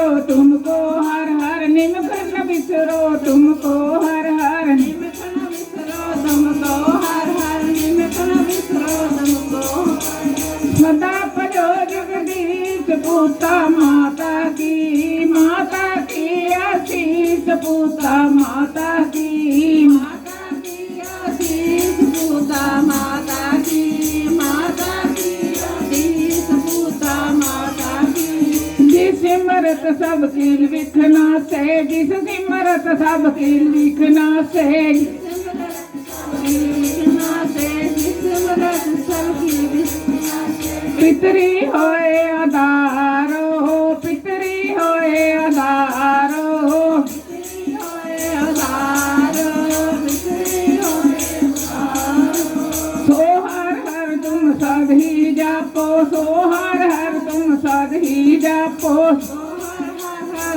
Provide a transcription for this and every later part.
बिसरो तुमको हर हर निमक न बिसरो तुमको हर हर निमित्त न विसरो तुमको हर हर निमित्त न विसरो तुमको सदा पजो जगदीश पूता माता की माता की आशीष पूता माता की माता की आशीष पूता माता ਸਿਮਰਤ ਸਭ ਕੀਲ ਵਿਖਣਾ ਸੇ ਜਿਸ ਸਿਮਰਤ ਸਭ ਕੀਲ ਵਿਖਣਾ ਸੇ ਪਿਤਰੀ ਹੋਏ ਆਧਾਰੋ ਪਿਤਰੀ ਹੋਏ ਆਧਾਰੋ ਸੋ ਹਰ ਹਰ ਤੁਮ ਸਾਧ ਹੀ ਜਾਪੋ, ਸੋ ਹਰ ਹਰ ਤੁਮ ਸਾਧ ਹੀ ਜਾਪੋ।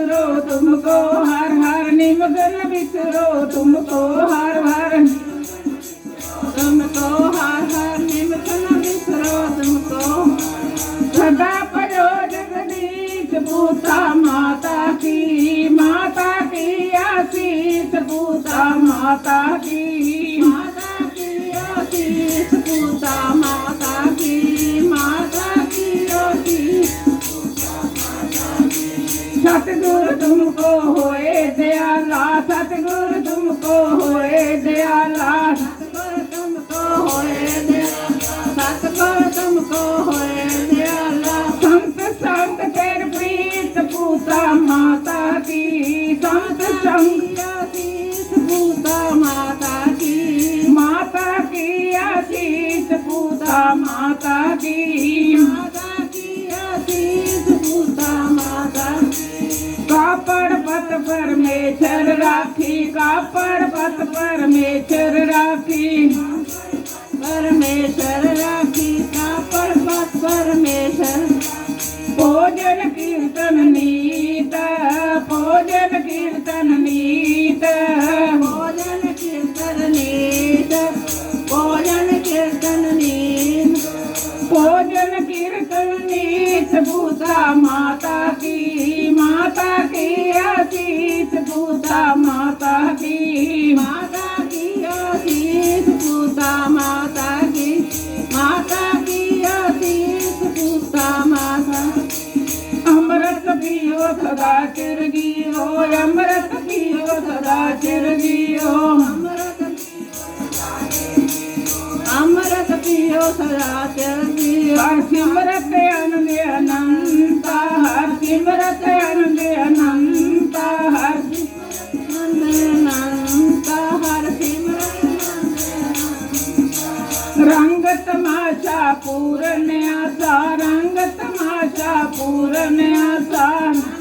बिसरो तुमको हर हर निमक न बिसरो तुमको हर हर तुमको हर हर निमित्त न विसरो तुमको सदा पजो जगदीश पूता माता की माता की आशीष पूता माता की। माता की आशीष पूता माता तुमको होए दयाला सतगुरु तुमको होए दयाला सतगुर तुमको होए सतगुर तुमको होए दयाला संत संत तेर प्रीत पूता माता की। संत संत पूता माता की। माता की आशीष पूता माता की। परमेश्वर राखी कापड़ पत परमेश्वर राखी। परमेश्वर राखी का पर्वत परमेश्वर भोजन कीर्तन नीत भोजन कीर्तन नीत। भोजन कीर्तन नीत भोजन कीर्तन नीत। भोजन कीर्तन नीत भूता माता सदा चिर जियो अमृत पियो सदा चिर जियो अमृत पियो सदा चल पियो हर सिमरत आनंद अनंत, हर सिमरत आनंद अनंत, हर सिमरन रंग तमाशा पूर्ण आशा रंग तमाशा पूर्ण आशा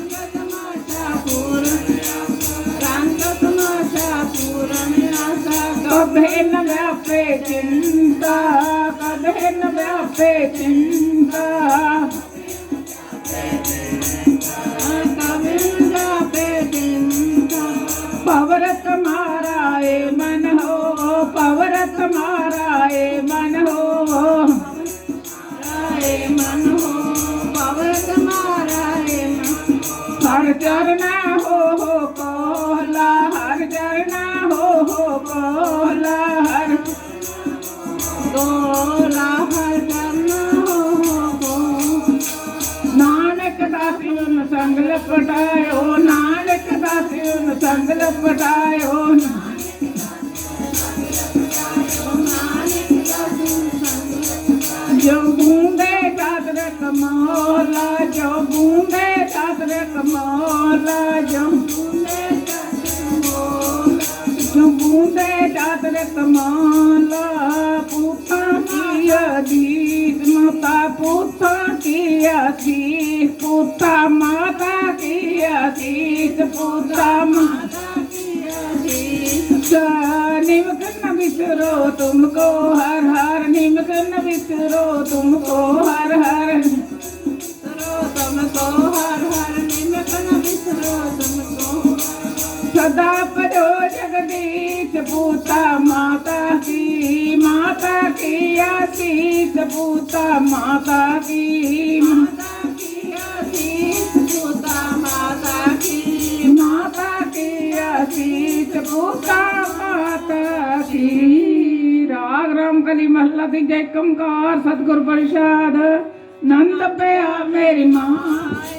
कभे न व्यापे चिंता कभे न व्यापे चिंता कविंदा पे चिंता पवरत माराए मन हो पवरत माराए मन हो राय मन हो पवत माराय मन हर चरना हो हो ਨਾਨਕ ਦਾਸਿਉਨ ਸੰਗ ਲਪਟਾਇਓ ਨਾਨਕ ਦਾਸਿਉਨ ਸੰਗ ਲਪਟਾਇਓ ਜੰਗੂ बूंदे चादर कमौला पूता की अधीत माता पूता की अधीत पूता माता की आशीष पूता माता की आशीष निमक न बिसरो तुमको, हर हर निमक न बिसरो तुमको, हर हर तुमको, हर हर निमक न बिसरो तुमको। सदा पदो जगदीश पूता माता की माता की आशीष पूता माता की माता की आशीष पूता माता की माता की आशीष पूता माता की राग राम कली महला दी जय कमकार सतगुर प्रसाद नंद पे आ मेरी माँ